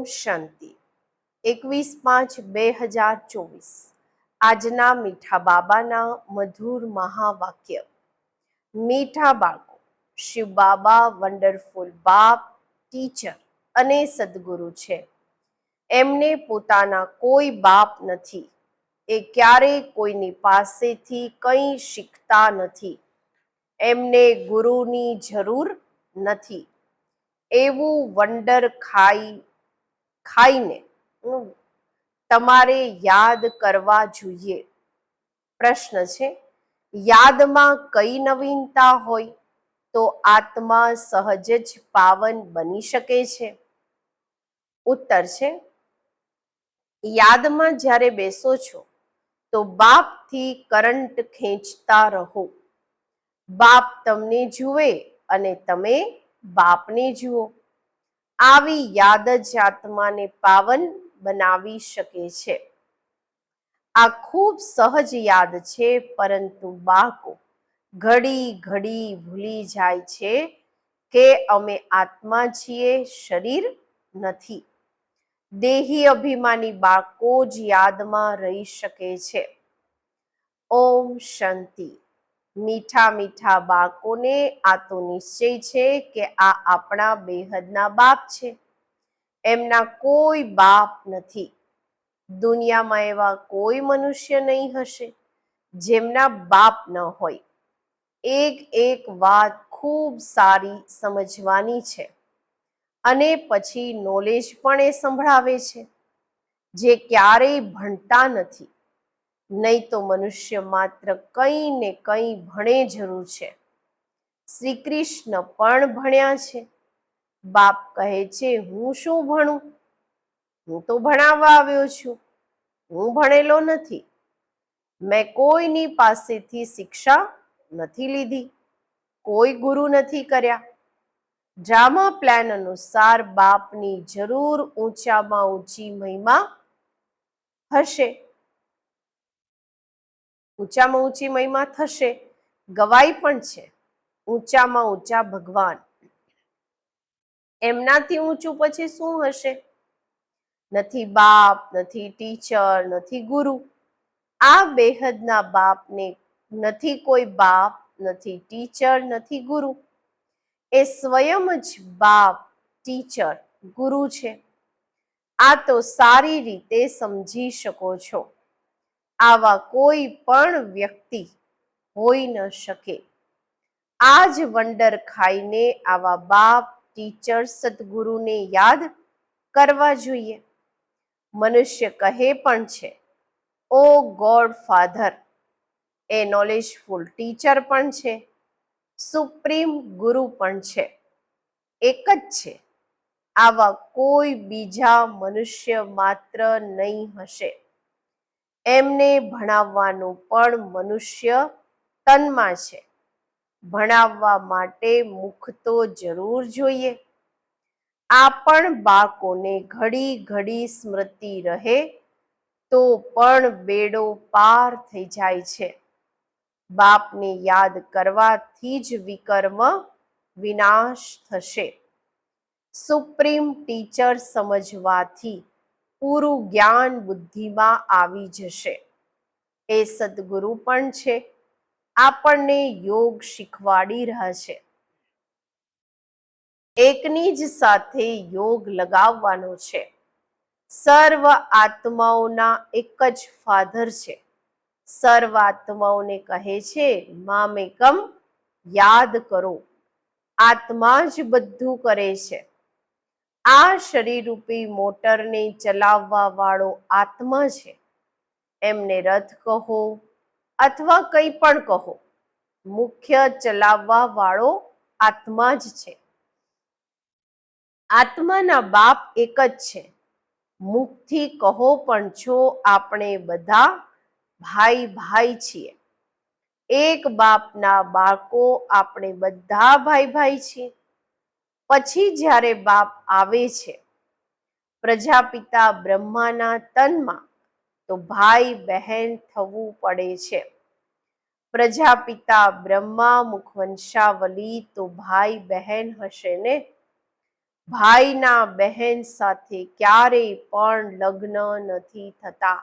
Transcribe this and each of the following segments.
ઓમ શાંતિ. એકવીસ પાંચ બે હજાર ચોવીસ. આજના મીઠા બાબાના મધુર મહાવાક્ય. મીઠા બાળકો, શિવ બાબા, વન્ડરફુલ બાપ, ટીચર અને સદગુરુ છે. એમને પોતાના કોઈ બાપ નથી. એ ક્યારેય કોઈની પાસેથી કંઈ શીખતા નથી. એમને ગુરુની જરૂર નથી. એવું વંડર ખાઈ ખાઈને તમારે યાદ કરવા જોઈએ. પ્રશ્ન છે, યાદમાં કઈ નવીનતા હોય તો આત્મા સહજ જ પાવન બની શકે છે? ઉત્તર છે, યાદમાં જ્યારે બેસો છો તો બાપથી કરંટ ખેંચતા રહો. બાપ તમને જુએ અને તમે બાપને જુઓ. આવી યાદ જ આત્માને પાવન બનાવી શકે છે. આ ખૂબ સહજ યાદ છે, પરંતુ બાળકો, ઘડી ઘડી ભૂલી જાય છે કે અમે આત્મા છીએ, શરીર નથી. દેહી અભિમાની બાળકો જ યાદમાં રહી શકે છે. ઓમ શાંતિ. મીઠા મીઠા બાળકોને આ તો નિશ્ચય છે કે આ આપણા બેહદના બાપ છે. એમના કોઈ બાપ નથી. દુનિયામાં એવા કોઈ મનુષ્ય નહીં હશે, જેમના બાપ ન હોય. એક એક વાત ખૂબ સારી સમજવાની છે. અને પછી નોલેજ પણ એ સંભળાવે છે. જે ક્યારેય ભણતા નથી. નહીં તો મનુષ્ય માત્ર કંઈ ને કંઈ ભણે જરૂર છે. શ્રી કૃષ્ણ પણ ભણ્યા છે. બાપ કહે છે, હું શું ભણું? હું તો ભણાવવા આવ્યો છું. હું ભણેલો નથી. મેં કોઈની પાસેથી શિક્ષા નથી લીધી. કોઈ ગુરુ નથી કર્યા. ડ્રામા પ્લાન અનુસાર બાપની જરૂર ઊંચામાં ઊંચી મહિમા હશે. ઊંચામાં ઊંચી મહિમા થશે, ગવાઈ પણ છે. ઊંચામાં ઊંચા ભગવાન. એમનાથી ઊંચું પછી શું હશે? નથી બાપ, નથી ટીચર, નથી ગુરુ. આ બેહદના બાપને નથી કોઈ બાપ, નથી ટીચર, નથી ગુરુ. એ સ્વયં જ બાપ, ટીચર, ગુરુ છે. આ તો સારી રીતે સમજી શકો છો. આવા કોઈ પણ વ્યક્તિ હોઈ ન શકે. આ જ વંડર ખાઈને આવા બાપ, ટીચર, સદગુરુને યાદ કરવા જોઈએ. મનુષ્ય કહે પણ છે, ઓ ગોડ ફાધર એ નોલેજફુલ ટીચર પણ છે, સુપ્રીમ ગુરુ પણ છે. એક જ છે, આવા કોઈ બીજા મનુષ્ય માત્ર નહીં હશે. એમને ભણાવવાનું પણ મનુષ્ય તનમાં છે. ભણાવવા માટે મુખ તો જરૂર જોઈએ. આ પણ બાળકોને ઘડી ઘડી સ્મૃતિ રહે તો પણ બેડો પાર થઈ જાય છે. બાપને યાદ કરવાથી જ વિકર્મ વિનાશ થશે. સુપ્રીમ ટીચર સમજવાથી પૂરું જ્ઞાન બુદ્ધિમાં આવી જશે. એ સદગુરુ પણ છે. આપણને યોગ શીખવાડી રહ્યા છે. એકની જ સાથે યોગ લગાવવાનો છે. સર્વ આત્માઓના એક જ ફાધર છે. સર્વ આત્માઓને કહે છે, મામેકમ યાદ કરો. આત્મા જ બધું કરે છે. આ શરીરરૂપી મોટરને ચલાવવા વાળો આત્મા છે. એમને રથ કહો અથવા કંઈ પણ કહો, મુખ્ય ચલાવવા વાળો આત્મા જ છે. આત્માના બાપ એક જ છે. મુખથી કહો પણ છો આપણે બધા ભાઈ ભાઈ છીએ. એક બાપના બાળકો આપણે બધા ભાઈ ભાઈ છીએ. પછી જ્યારે બાપ આવે છે, પ્રજાપિતા બ્રહ્માના તનમાં તો ભાઈ બહેન થવું પડે છે. પ્રજાપિતા બ્રહ્મા મુખવંશાવલી તો ભાઈ બહેન હશે ને? ભાઈના બહેન સાથે ક્યારેય પણ લગ્ન નથી થતા.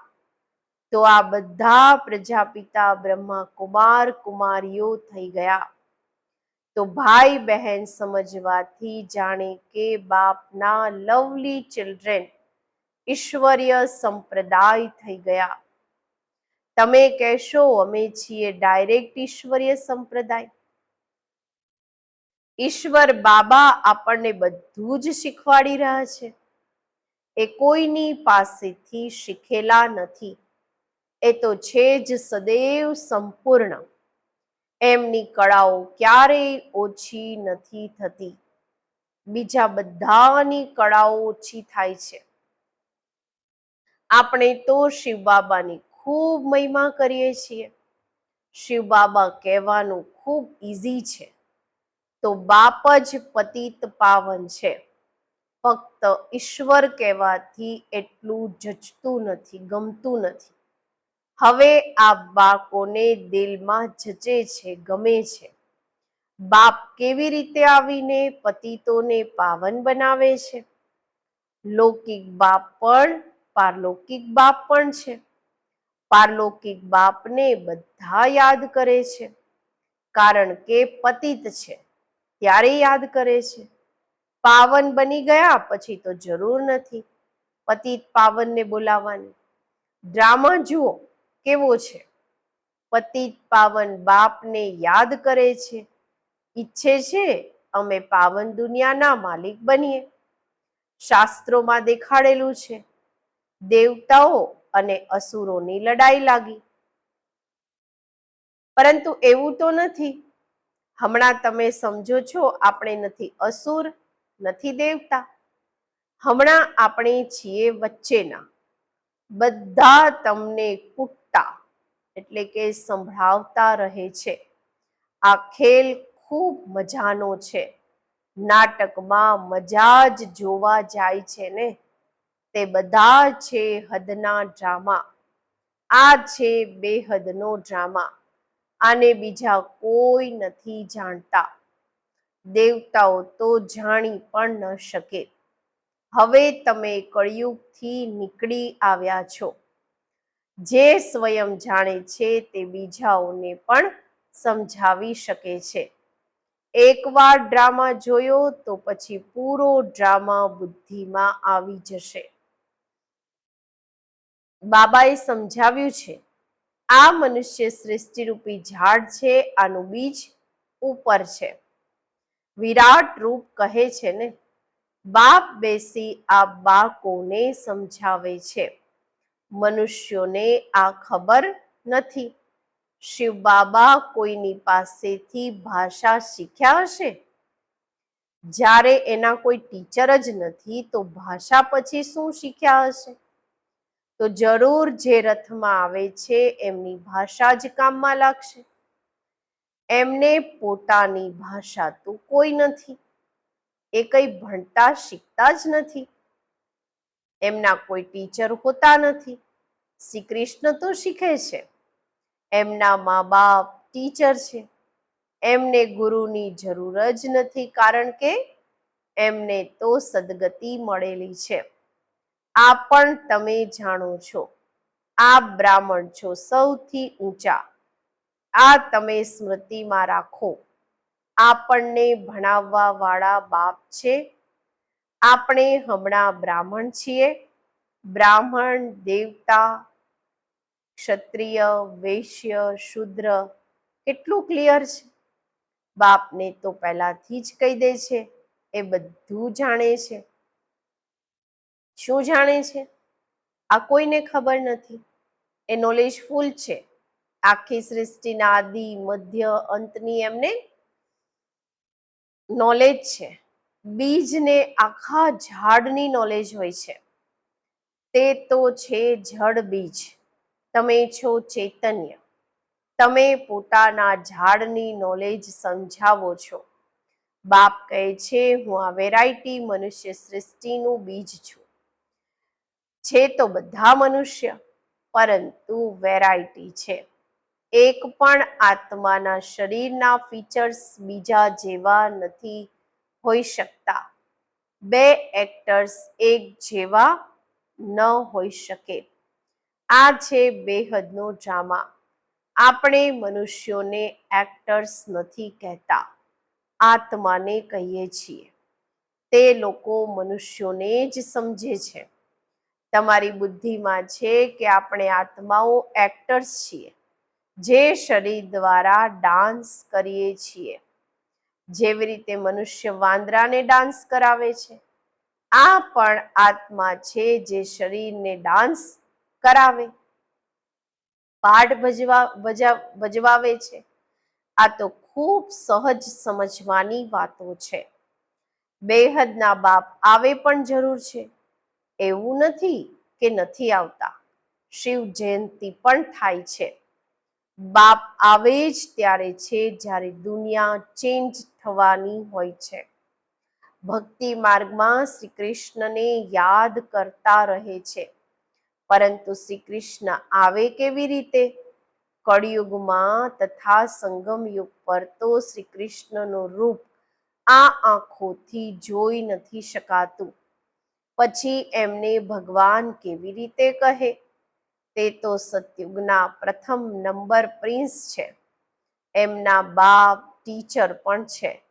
તો આ બધા પ્રજાપિતા બ્રહ્મા કુમાર કુમારીઓ થઈ ગયા. તો ભાઈ બહેન સમજવાથી જાણે કે બાપના લવલી ચિલ્ડ્રેન ઈશ્વરીય સંપ્રદાય થઈ ગયા. તમે કહેશો, અમે છીએ ડાયરેક્ટ ઈશ્વરીય સંપ્રદાય? ઈશ્વર બાબા આપણને બધું જ શીખવાડી રહ્યા છે. એ કોઈની પાસેથી શીખેલા નથી. એ તો છે જ સદૈવ સંપૂર્ણ. એમની કળાઓ ક્યારેય ઓછી નથી થતી. બીજા બધાની કળાઓ ઓછી થાય છે. આપણે તો શિવ બાબાની ખૂબ મહિમા કરીએ છીએ. શિવ બાબા કહેવાનું ખૂબ ઈઝી છે. તો બાપ જ પતિત પાવન છે. ફક્ત ઈશ્વર કહેવાથી એટલું જચતું નથી, ગમતું નથી. હવે આ બાળકોને દિલમાં જચે છે, ગમે છે. બાપ કેવી રીતે આવીને પતિતોને પાવન બનાવે છે? લૌકિક બાપ પણ પારલૌકિક બાપ પણ છે. પારલૌકિક બાપને બધા યાદ કરે છે. કારણ કે પતિત છે, ત્યારે યાદ કરે છે. પાવન બની ગયા પછી તો જરૂર નથી. પતિત પાવનને બોલાવવાની. ડ્રામા જુઓ. કેવો છે? પતિત પાવન બાપને યાદ કરે છે. ઈચ્છે છે અમે પાવન દુનિયાના માલિક બનીએ. શાસ્ત્રોમાં દેખાડેલું છે. દેવતાઓ અને અસુરોની લડાઈ લાગી. પરંતુ એવું તો નથી. હમણાં તમે સમજો છો આપણે નથી અસુર, નથી દેવતા. હમણાં આપણે છીએ વચ્ચેના. બધા તમને કૂટતા એટલે કે સંભળાવતા રહે છે. આ ખેલ ખૂબ મજાનો છે. નાટકમાં મજા જ જોવા જાય છે ને? તે બધા છે હદના ડ્રામા. આ છે બેહદનો ડ્રામા. આને બીજા કોઈ નથી જાણતા. દેવતાઓ તો જાણી પણ ન શકે. હવે તમે કળિયુગથી નીકળી આવ્યા છો. જે સ્વયં જાણે છે તે બીજાઓને પણ સમજાવી શકે છે. એકવાર ડ્રામા જોયો તો પછી પૂરો ડ્રામા બુદ્ધિમાં આવી જશે. બાબાએ સમજાવ્યું છે, આ મનુષ્ય સૃષ્ટિરૂપી ઝાડ છે, આનું બીજ ઉપર છે. વિરાટ રૂપ કહે છે ને, બાપ બેસી આ બાળકોને સમજાવે છે. મનુષ્યોને આ ખબર નથી. શિવ બાબા કોઈની પાસેથી ભાષા શીખ્યા હશે? જ્યારે એના કોઈ ટીચર જ નથી, તો ભાષા પછી શું શીખ્યા હશે? તો જરૂર જે રથમાં આવે છે, એમની ભાષા જ કામમાં લાગશે. એમને પોતાની ભાષા તો કોઈ નથી. એ કંઈ ભણતા શીખતા જ નથી. એમના કોઈ ટીચર હોતા નથી. શ્રી કૃષ્ણ તો શીખે છે. એમના મા બાપ ટીચર છે. એમને ગુરુની જરૂર જ નથી કારણ કે એમને તો સદગતિ મળેલી છે. આ પણ તમે જાણો છો. આ બ્રાહ્મણ છો સૌથી ઊંચા. આ તમે સ્મૃતિમાં રાખો. આપણને ભણાવવા વાળા બાપ છે. આપણે હમણાં બ્રાહ્મણ છીએ. બ્રાહ્મણ, દેવતા, ક્ષત્રિય, વૈશ્ય, શુદ્ર, કેટલું ક્લિયર છે? બાપને તો પહેલાથી જ કહી દે છે. એ બધું જાણે છે. શું જાણે છે? આ કોઈને ખબર નથી. એ નોલેજ ફૂલ છે. આખી સૃષ્ટિના આદિ, મધ્ય, અંતની એમને નોલેજ છે. બીજને આખા ઝાડની નોલેજ હોય છે. તે તો છે જડ બીજ. તમે છો ચૈતન્ય. તમે પોતાના ઝાડની નોલેજ સમજાવો છો. બાપ કહે છે, હું આ વેરાયટી મનુષ્ય સૃષ્ટિનું બીજ છું. છે તો બધા મનુષ્ય, પરંતુ વેરાયટી છે. એક પણ આત્માના શરીરના ફીચર્સ બીજા જેવા નથી હોઈ શકતા. બે એક્ટર્સ એક જેવા ન હોઈ શકે. આ છે બેહદનો ડ્રામા આપણે મનુષ્યોને એક્ટર્સ નથી કહેતા. આત્માને કહીએ છીએ. તે લોકો મનુષ્યોને જ સમજે છે. તમારી બુદ્ધિમાં છે કે આપણે આત્માઓ એક્ટર્સ છીએ. જે શરીર દ્વારા ડાન્સ કરીએ છીએ. જેવી રીતે મનુષ્ય વાંદરાને ડાન્સ કરાવે છે, આ પણ આત્મા છે જે શરીરને ડાન્સ કરાવે, પાઠ ભજવા, ભજા- ભજવાવે છે. આ તો ખૂબ સહજ સમજવાની વાતો છે. બેહદના બાપ આવે પણ જરૂર છે. એવું નથી કે નથી આવતા. શિવ જયંતિ પણ થાય છે. બાપ આવે જ ત્યારે છે જ્યારે દુનિયા ચેન્જ થવાની હોય છે. ભક્તિ માર્ગમાં શ્રી કૃષ્ણને યાદ કરતા રહે છે. પરંતુ શ્રી કૃષ્ણ આવે કેવી રીતે? કળિયુગમાં તથા સંગમ યુગ પર તો શ્રી કૃષ્ણનું રૂપ આ આંખોથી જોઈ નથી શકાતું. પછી એમને ભગવાન કેવી રીતે કહે? તે તો સતયુગના પ્રથમ નંબર પ્રિન્સ છે. એમના બાપ ટીચર પણ છે.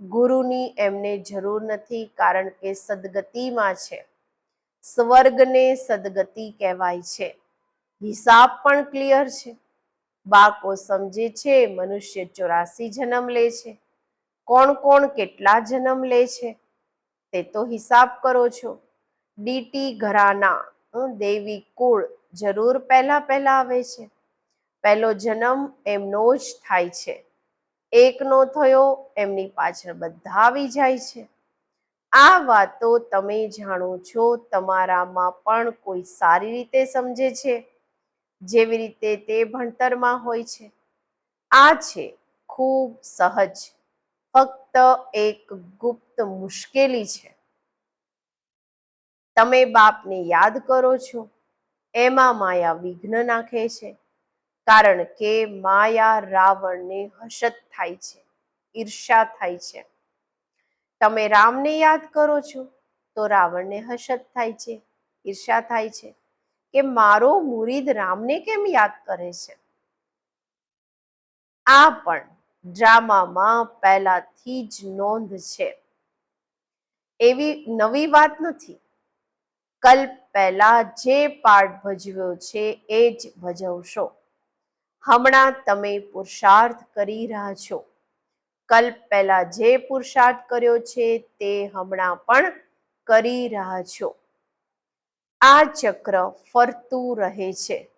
ગુરુની એમને જરૂર નથી કારણ કે સદગતિમાં છે. સ્વર્ગને સદગતિ કહેવાય છે. હિસાબ પણ ક્લિયર છે. બાકો સમજે છે, મનુષ્ય ચોરાસી જન્મ લે છે. કોણ કોણ કેટલા જન્મ લે છે? તે તો હિસાબ કરો છો. ડીટી ઘરાના દેવી કુળ જરૂર પહેલાં પહેલાં આવે છે. પહેલો જન્મ એમનો જ થાય છે. એકનો થયો, એમની પાછળ બધા આવી જાય છે. આ વાતો તમે જાણો છો, તમારામાં પણ કોઈ સારી રીતે સમજે છે? જેવી રીતે તે ભણતરમાં હોય છે. આ છે ખૂબ સહજ, ફક્ત એક ગુપ્ત મુશ્કેલી છે. તમે બાપને યાદ કરો છો? એમાં માયા વિઘ્ન નાખે છે. કારણ કે માયા રાવણને હર્ષત થાય છે ઈર્ષા થાય છે. તમે રામને યાદ કરો છો, તો રાવણને હર્ષત થાય છે ઈર્ષા થાય છે. કે મારો મુરીદ રામને કેમ યાદ કરે છે? આ પણ ડ્રામામાં પહેલાથી જ નોંધ છે. એવી નવી વાત નથી. કલ્પ પહેલા જે પાઠ ભજવ્યો છે એ જ ભજવશો. હમણાં તમે પુરુષાર્થ કરી રહ્યા છો. કલ્પ પહેલા જે પુરુષાર્થ કર્યો છે તે હમણાં પણ કરી રહ્યા છો. આ ચક્ર ફરતું રહે છે.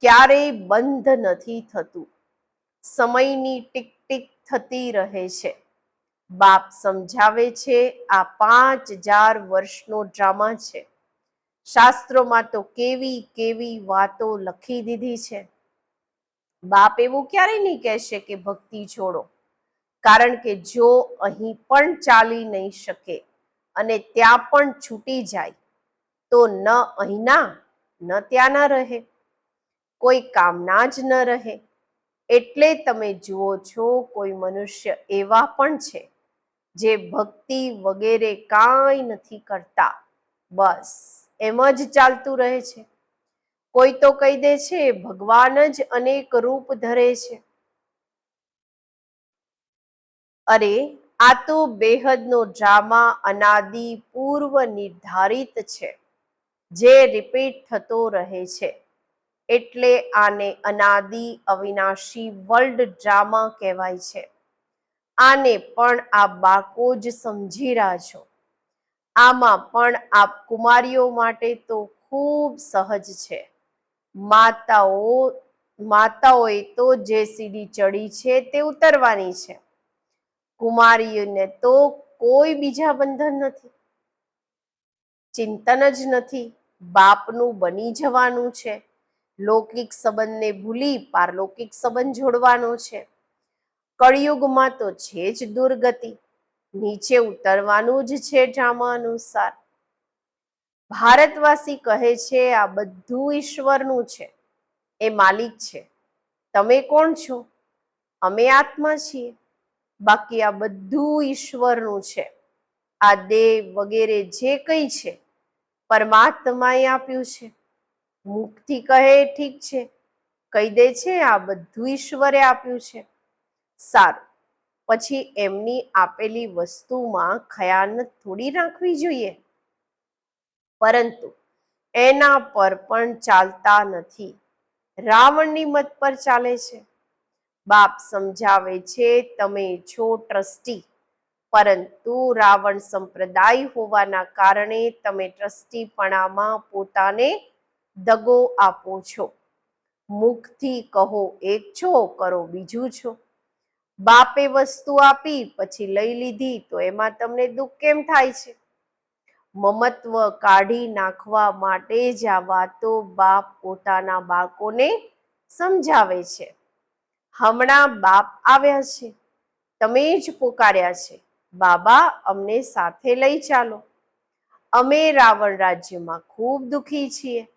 ક્યારેય બંધ નથી થતું. સમયની ટીક ટીક થતી રહે છે. બાપ સમજાવે છે, આ પાંચ હજાર વર્ષનો ડ્રામા છે. શાસ્ત્રોમાં તો કેવી કેવી વાતો લખી દીધી છે. બાપ એવું ક્યારેય નહીં કહેશે કે ભક્તિ છોડો, કારણ કે જો અહીં પણ ચાલી નહીં શકે અને ત્યાં પણ છૂટી જાય, તો ન અહીંના, ન ત્યાંના રહે. કોઈ કામના જ ન રહે. એટલે તમે જુઓ છો, કોઈ મનુષ્ય એવા પણ છે. જે ભક્તિ વગેરે કાંઈ નથી કરતા. બસ, એમ જ ચાલતું રહે છે. કોઈ તો કહી દે છે, ભગવાન જ અનેક રૂપ ધરે છે. અરે, આ તો બેહદનો ડ્રામા અનાદિ પૂર્વ નિર્ધારિત છે, જે રિપીટ થતો રહે છે. એટલે આને અનાદિ અવિનાશી વર્લ્ડ ડ્રામા કહેવાય છે. આને પણ આપ બાકો જ સમજી રહ્યા છો. આમાં પણ આપ કુમારીઓ માટે તો ખૂબ સહજ છે. માતાઓ, માતાઓએ તો જે સીડી ચડી છે તે ઉતરવાની છે. કુમારીઓને તો કોઈ બીજા બંધન નથી. ચિંતન જ નથી. બાપનું બની જવાનું છે. લૌકિક સંબંધને ભૂલી પારલૌકિક સંબંધ જોડવાનો છે. કળિયુગમાં તો છે જ દુર્ગતિ. નીચે ઉતરવાનું જ છે ડ્રામા અનુસાર. ભારતવાસી કહે છે, આ બધું ઈશ્વરનું છે. એ માલિક છે. તમે કોણ છો? અમે આત્મા છીએ. બાકી આ બધું ઈશ્વરનું છે. આ દેહ વગેરે જે કંઈ છે, પરમાત્માએ આપ્યું છે. મુખથી કહે ઠીક છે. કહી દે છે, આ બધું ઈશ્વરે આપ્યું છે. સારું. પછી એમની આપેલી વસ્તુમાં ખયાનત થોડી રાખવી જોઈએ. પરંતુ એના પર પણ ચાલતા નથી. રાવણની મત પર ચાલે છે. બાપ સમજાવે છે, તમે છો ટ્રસ્ટી. પરંતુ રાવણ સંપ્રદાય હોવાના કારણે તમે ટ્રસ્ટીપણામાં પોતાને દગો આપો છો. મુખથી કહો, એક છો, કરો, બીજું છો બાપે વસ્તુ આપી, પછી લઈ લીધી, તો એમાં તમને દુઃખ કેમ થાય છે? મમત્વ કાઢી નાખવા માટે જ આ વાતો બાપ પોતાના બાળકોને સમજાવે છે. હમણાં બાપ આવ્યા છે. તમે જ પોકાર્યા છે. બાબા, અમને સાથે લઈ ચાલો. અમે રાવણ રાજ્યમાં ખૂબ દુઃખી છીએ.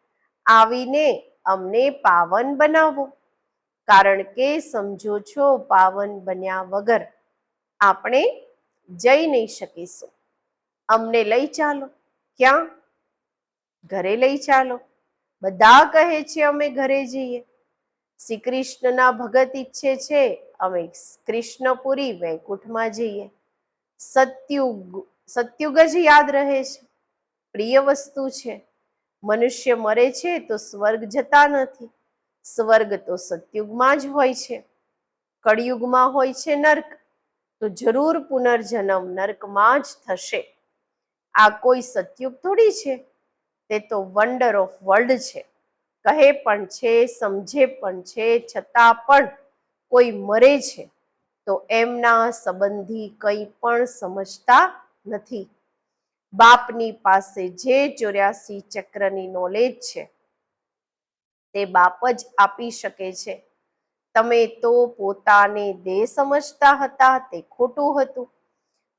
આવીને અમને પાવન બનાવો. કારણ કે સમજો છો, પાવન બન્યા વગર આપણે જઈ નહીં શકીશું. અમને લઈ ચાલો. ક્યાં? ઘરે લઈ ચાલો. બધા કહે છે અમે ઘરે જઈએ. શ્રી કૃષ્ણના ભગત ઈચ્છે છે અમે કૃષ્ણપુરી વૈકુંઠમાં જઈએ. સત્યુગ સત્યુગ જ યાદ રહે છે. પ્રિય વસ્તુ છે. મનુષ્ય મરે છે તો સ્વર્ગ જતા નથી. સ્વર્ગ તો સત્યુગમાં જ હોય છે. કળિયુગમાં હોય છે નર્ક, તો જરૂર પુનર્જન્મ નર્કમાં જ થશે. આ કોઈ સત્યુગ થોડી છે, તે તો વન્ડર ઓફ વર્લ્ડ છે. કહે પણ છે, સમજે પણ છે, છતાં પણ કોઈ મરે છે, તો એમના સંબંધી કંઈ પણ સમજતા નથી. બાપની પાસે જે ચોર્યાસી ચક્રની નોલેજ છે તે બાપ જ આપી શકે છે. તમે તો પોતાને દેહ સમજતા હતા, તે ખોટું હતું.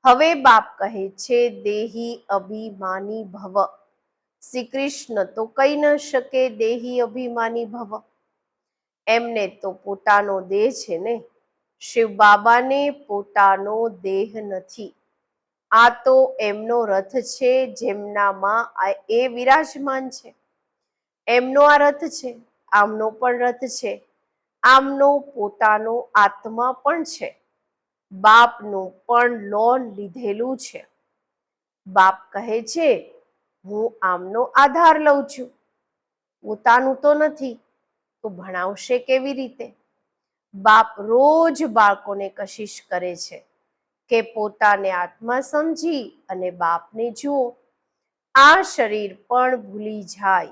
હવે બાપ કહે છે, દેહી અભિમાની ભવ. શ્રી કૃષ્ણ તો કહી ન શકે, દેહી અભિમાની ભવ. એમને તો પોતાનો દેહ છે ને? શિવ બાબાને પોતાનો દેહ નથી. આ તો એમનો રથ છે, જેમનામાં એ વિરાજમાન છે. એમનો આ રથ છે, આમનો પણ રથ છે, આમનો પોતાનો આત્મા પણ છે, બાપનું પણ લોન લીધેલું છે. બાપ કહે છે, હું આમનો આધાર લઉં છું. પોતાનું તો નથી, તો ભણાવશે કેવી રીતે? બાપ રોજ બાળકોને કશિશ કરે છે કે પોતાને આત્મા સમજી અને બાપને જુઓ. આ શરીર પણ ભૂલી જાય.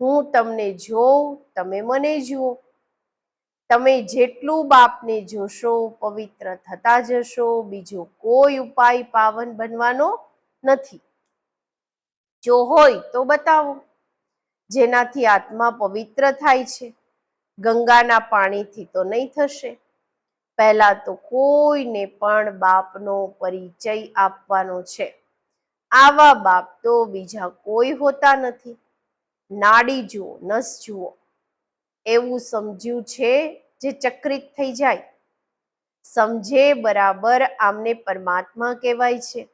હું તમને જોઉં, તમે મને જુઓ. તમે જેટલું બાપને જોશો, પવિત્ર થતા જશો, બીજો કોઈ ઉપાય પાવન બનવાનો નથી. જો હોય તો બતાવો. જેનાથી આત્મા પવિત્ર થાય છે. ગંગાના પાણીથી તો નહીં થશે. પહેલા તો કોઈને પણ બાપનો પરિચય આપવાનો છે. આવા બાપ તો બીજા કોઈ હોતા નથી. નાડી જુઓ, નસ જુઓ. એવું સમજ્યું છે જે ચક્રિત થઈ જાય? સમજે બરાબર આમને પરમાત્મા કહેવાય છે.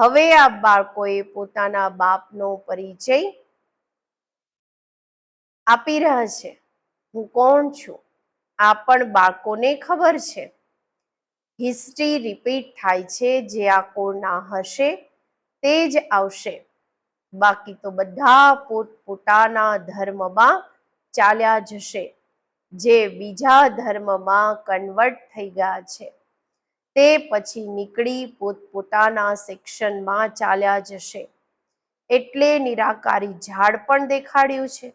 હવે આ બાળકોએ પોતાના બાપનો પરિચય આપી રહ્યા છે. હું કોણ છું? આ પણ બાળકોને ખબર છે. હિસ્ટ્રી રિપીટ થાય છે જે આ કોણના હશે તે જ આવશે. બાકી તો બધા પોતપોતાના ધર્મમાં ચાલ્યા જશે, જે બીજા ધર્મમાં કન્વર્ટ થઈ ગયા છે. તે પછી નીકળી પોતપોતાના સેક્શનમાં ચાલ્યા જશે. એટલે નિરાકારી ઝાડ પણ દેખાડ્યું છે.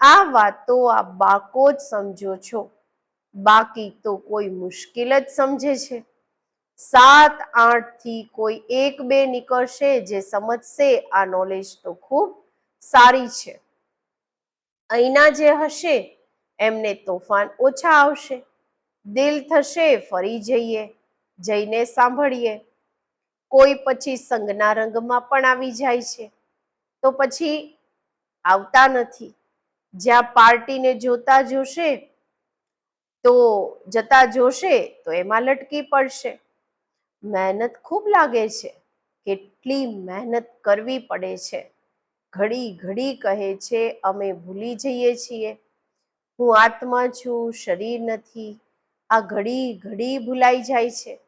આ વાતો આ બાકો જ સમજો છો. બાકી તો કોઈ મુશ્કેલ જ સમજે છે. સાત આઠથી કોઈ એક બે નીકળશે જે સમજશે આ નોલેજ તો ખૂબ સારી છે. અહીંના જે હશે, એમને તોફાન ઓછા આવશે. દિલ થશે ફરી જઈએ, જઈને સાંભળીએ. કોઈ પછી સંગના રંગમાં પણ આવી જાય છે. તો પછી આવતા નથી. જ્યાં પાર્ટીને જોતા જોશે, તો જતા જોશે, તો એમાં લટકી પડશે. મહેનત ખૂબ લાગે છે. કેટલી મહેનત કરવી પડે છે. ઘડી ઘડી કહે છે, અમે ભૂલી જઈએ છીએ. હું આત્મા છું, શરીર નથી. આ ઘડી ઘડી ભૂલાઈ જાય છે.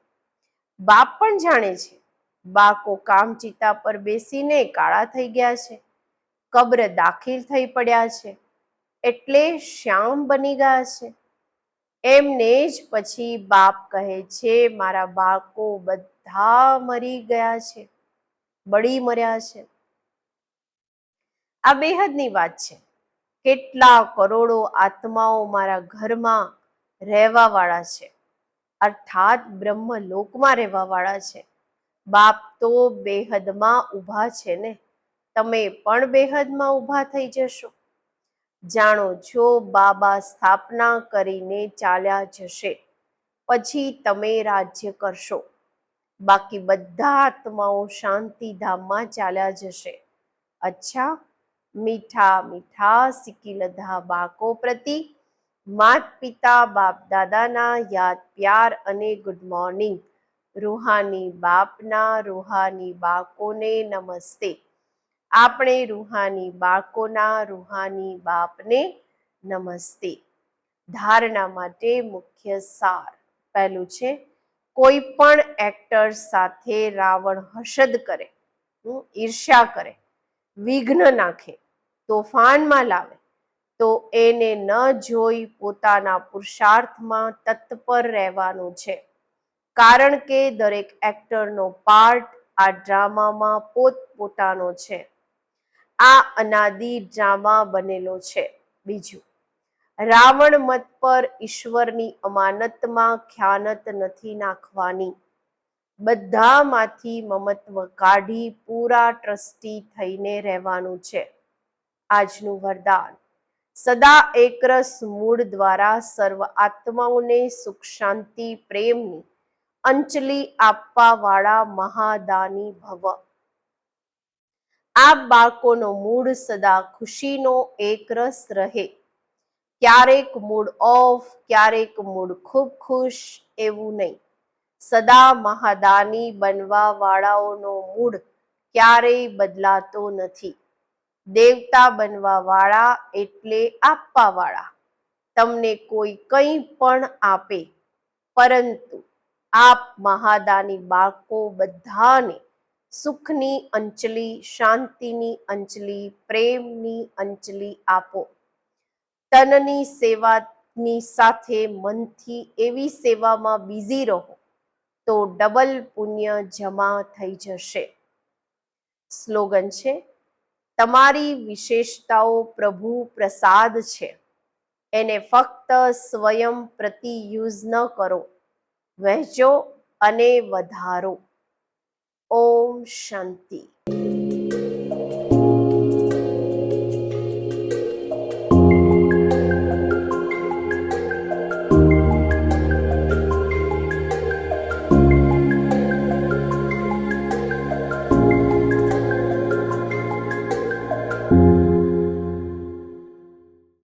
બાપ પણ જાણે છે. બાકો કામચિતા પર બેસીને કાળા થઈ ગયા છે. કબ્ર દાખિલ થઈ પડ્યા છે. એટલે શ્યામ બની ગયા છે. એમને જ પછી બાપ કહે છે, મારા બાળકો બધા મરી ગયા છે, બળી મર્યા છે. આ બેહદની વાત છે. કેટલા કરોડો આત્માઓ મારા ઘરમાં રહેવા વાળા છે. અર્થાત બ્રહ્મ લોકમાં રહેવા વાળા છે. બાપ તો બેહદમાં ઊભા છે ને? તમે પણ બેહદમાં ઊભા થઈ જશો. જાણો છો બાબા સ્થાપના કરીને ચાલ્યા જશે, પછી તમે રાજ્ય કરશો. બાકી બધા આત્માઓ શાંતિધામમાં ચાલ્યા જશે. અચ્છા, મીઠા મીઠા સિકીલધા બાકો પ્રતિ માત પિતા બાપ દાદાના યાદ, પ્યાર અને ગુડ મોર્નિંગ રૂહાની બાપના, રૂહાની બાકોને નમસ્તે. આપણે રૂહાની બાળકોના રૂહાની બાપને નમસ્તે. ધારણા માટે મુખ્ય સાર પહેલું છે, કોઈ પણ એક્ટર સાથે રાવણ હર્ષદ કરે ઈર્ષ્યા કરે, વિઘ્ન નાખે, તોફાનમાં લાવે, તો એને ન જોઈ પોતાના પુરુષાર્થમાં તત્પર રહેવાનું છે. કારણ કે દરેક એક્ટરનો પાર્ટ આ ડ્રામામાં પોતપોતાનો છે. આ અનાદિ ડ્રામા બનેલો છે. બીજું, રાવણ મત પર ઈશ્વરની અમાનતમાં ખ્યાનત નથી નાખવાની. બધામાંથી મમત્વ કાઢી પૂરા ટ્રસ્ટી થઈને રહેવાનું છે. આજનું વરદાન, સદા એકરસ મૂળ દ્વારા સર્વ આત્માઓને સુખ, શાંતિ, પ્રેમની અંચલી આપવા વાળા મહાદાની ભવ. આ બાળકોનો મૂડ સદા ખુશીનો એકરસ રહે. ક્યારેક મૂડ ઓફ, ક્યારેક મૂડ ખૂબ ખુશ એવું નહીં. સદા મહાદાની બનવા વાળાઓનો મૂડ ક્યારેય બદલાતો નથી. દેવતા બનવા વાળા એટલે આપવા વાળા તમને કોઈ કંઈ પણ આપે. પરંતુ આપ મહાદાની બાળકો બધાને સુખની અંચલી શાંતિની અંચલી પ્રેમની અંચલી આપો. તનની સેવાની સાથે મનથી એવી સેવામાં બિઝી રહો તો ડબલ પુણ્ય જમા થઈ જશે. સ્લોગન છે, તમારી વિશેષતાઓ પ્રભુ પ્રસાદ છે. એને ફક્ત સ્વયં પ્રતિ યુઝ ન કરો. વહેંચો અને વધારો. ઓમ શાંતિ